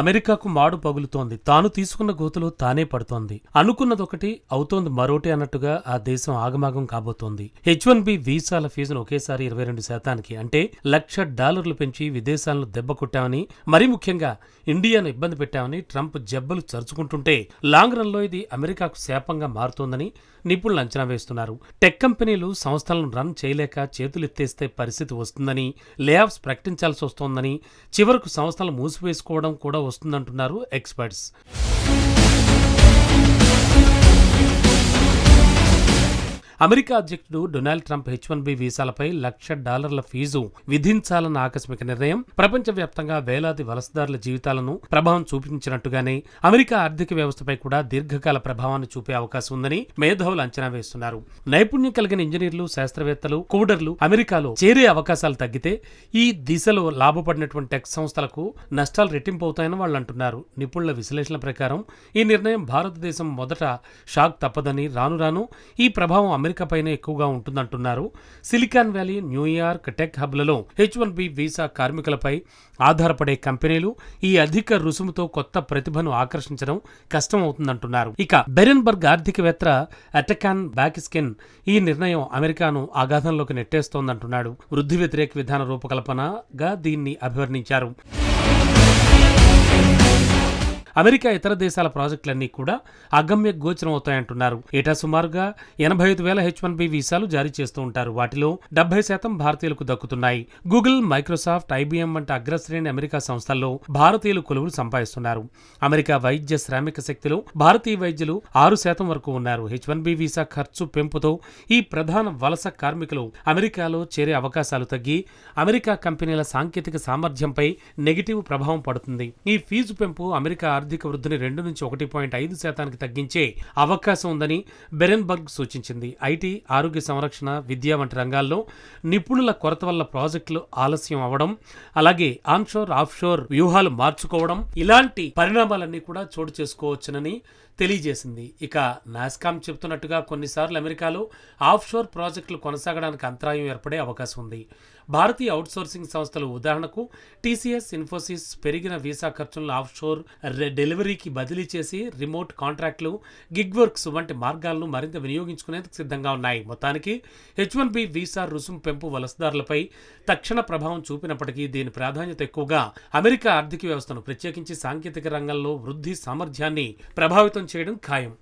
అమెరికాకు మాడు పగులుతోంది. తాను తీసుకున్న గోతులో తానే పడుతోంది. అనుకున్నదొకటి అవుతోంది మరోటి అన్నట్టుగా ఆ దేశం ఆగమాగం కాబోతోంది. హెచ్ వన్ బి వీసాల ఫీజును ఒకేసారి ఇరవై రెండు శాతానికి అంటే లక్ష డాలర్లు పెంచి విదేశాలను దెబ్బ కొట్టామని మరీ ముఖ్యంగా ఇండియాను ఇబ్బంది పెట్టామని ట్రంప్ జబ్బలు చరుచుకుంటుంటే లాంగ్ రన్లో ఇది అమెరికాకు శాపంగా మారుతోందని నిపుణులు అంచనా వేస్తున్నారు. టెక్ కంపెనీలు సంస్థలను రన్ చేయలేక చేతులెత్తేస్తే పరిస్థితి వస్తుందని లేఆఫ్స్ ప్రకటించాల్సి వస్తోందని చివరకు సంస్థలు మూసివేసుకోవడం కూడా వస్తుందంటున్నారు ఎక్స్పర్ట్స్. అమెరికా అధ్యక్షుడు Donald Trump H one B వీసాలపై లక్ష డాలర్ల ఫీజు విధించాలన్న ఆకస్మిక నిర్ణయం ప్రపంచవ్యాప్తంగా వేలాది వలసదారుల జీవితాలను ప్రభావం చూపించినట్టుగానే అమెరికా ఆర్థిక వ్యవస్థపై కూడా దీర్ఘకాల ప్రభావాన్ని చూపే అవకాశం ఉందని మేధావులు అంచనా వేస్తున్నారు. నైపుణ్యం కలిగిన ఇంజనీర్లు శాస్త్రవేత్తలు కోడర్లు అమెరికాలో చేరే అవకాశాలు తగ్గితే ఈ దిశలో లాభపడినటువంటి టెక్ సంస్థలకు నష్టాలు రెట్టింపు అవుతాయని వాళ్ళు అంటున్నారు. నిపుణుల విశ్లేషణ ప్రకారం ఈ నిర్ణయం భారతదేశం మొదట షాక్ తప్పదని రాను రాను ఈ ప్రభావం అమెరికాపైనే ఎక్కువగా ఉంటుందంటున్నారు. Silicon Valley New York tech హబ్లలో H one B visa కార్మికులపై ఆధారపడే కంపెనీలు ఈ అధిక రుసుముతో కొత్త ప్రతిభను ఆకర్షించడం కష్టమవుతుందంటున్నారు. ఇక బెరెన్బర్గ్ ఆర్థికవేత్త అటకాన్ బ్యాకిస్కిన్ ఈ నిర్ణయం అమెరికాను ఆఘాతంలోకి నెట్టేస్తోందంటున్నాడు. వృద్ధి వ్యతిరేక విధాన రూపకల్పనగా దీన్ని అభివర్ణించారు. అమెరికా ఇతర దేశాల ప్రాజెక్టులన్నీ కూడా అగమ్య గోచరం అవుతాయంటున్నారు. ఏటా సుమారుగా ఎనభై ఐదు వేల హెచ్ వన్ బి వీసాలు జారీ చేస్తూ ఉంటారు. వాటిలో డెబ్బై శాతం భారతీయులకు దక్కుతున్నాయి. గూగుల్ మైక్రోసాఫ్ట్ ఐబీఎం వంటి అగ్రశ్రేణి అమెరికా సంస్థల్లో భారతీయులు కొలువులు సంపాదిస్తున్నారు. అమెరికా వైద్య శ్రామిక శక్తిలో భారతీయ వైద్యులు ఆరు శాతం వరకు ఉన్నారు. హెచ్ వన్ బి వీసా ఖర్చు పెంపుతో ఈ ప్రధాన వలస కార్మికులు అమెరికాలో చేరే అవకాశాలు తగ్గి అమెరికా కంపెనీల సాంకేతిక సామర్థ్యంపై నెగిటివ్ ప్రభావం పడుతుంది. ఈ ఫీజు పెంపు అమెరికా ఆర్థిక వృద్ధిని రెండు నుంచి ఒకటి పాయింట్ ఐదు శాతానికి తగ్గించే అవకాశం ఉందని బెరెన్బర్గ్ సూచించింది. ఐటీ ఆరోగ్య సంరక్షణ విద్య వంటి రంగాల్లో నిపుణుల కొరత వల్ల ప్రాజెక్టులు ఆలస్యం అవ్వడం అలాగే ఆన్షోర్ ఆఫ్షోర్ వ్యూహాలు మార్చుకోవడం ఇలాంటి పరిణామాలన్నీ కూడా చోటు చేసుకోవచ్చునని తెలియజేసింది. ఇక నాస్కామ్ చెబుతున్నట్టుగా కొన్నిసార్లు అమెరికాలో ఆఫ్షోర్ ప్రాజెక్టులు కొనసాగడానికి అంతరాయం ఏర్పడే అవకాశం ఉంది. భారతీయ అవుట్సోర్సింగ్ సంస్థలు ఉదాహరణకు టీసీఎస్ ఇన్ఫోసిస్ పెరిగిన వీసా ఖర్చులను ఆఫ్షోర్ డెలివరీకి బదిలీ చేసి రిమోట్ కాంట్రాక్టులు గిగ్ వర్క్స్ వంటి మార్గాలను మరింత వినియోగించుకునేందుకు సిద్ధంగా ఉన్నాయి. మొత్తానికి హెచ్ వన్ బి వీసా రుసుము పెంపు వలసదారులపై తక్షణ ప్రభావం చూపినప్పటికీ దీని ప్రాధాన్యత ఎక్కువగా అమెరికా ఆర్థిక వ్యవస్థను ప్రత్యేకించి సాంకేతిక రంగంలో వృద్ధి సామర్థ్యాన్ని ప్రభావితం చేయడం ఖాయం.